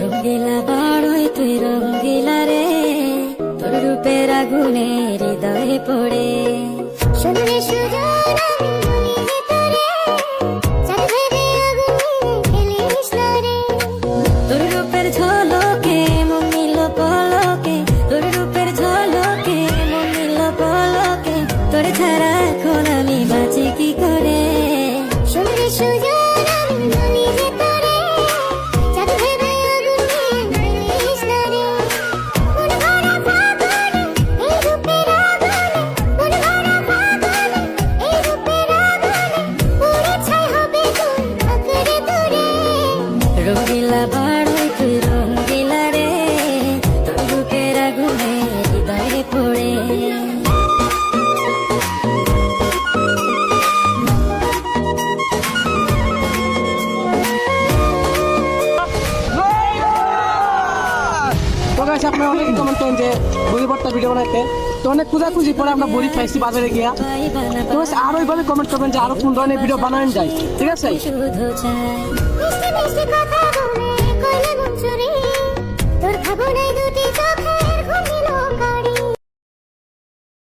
রঙ্গিলা বাড়ই তুই রঙ্গিলা রে তোর রূপের আগুনে হৃদয়ে পড়ে আগুনে হৃদয়ে পড়ে। গাইস আপনারা অনেকে কমেন্ট করেন যে বড়ি ভর্তা ভিডিও বানাইতে। তো অনেক খোঁজাখুঁজি পরে আমরা বড়ি পাইছি বাজারে গিয়া। তো আরও এইভাবে কমেন্ট করবেন যে আরও কোন ধরনের ভিডিও বানানো যায়। ঠিক আছে?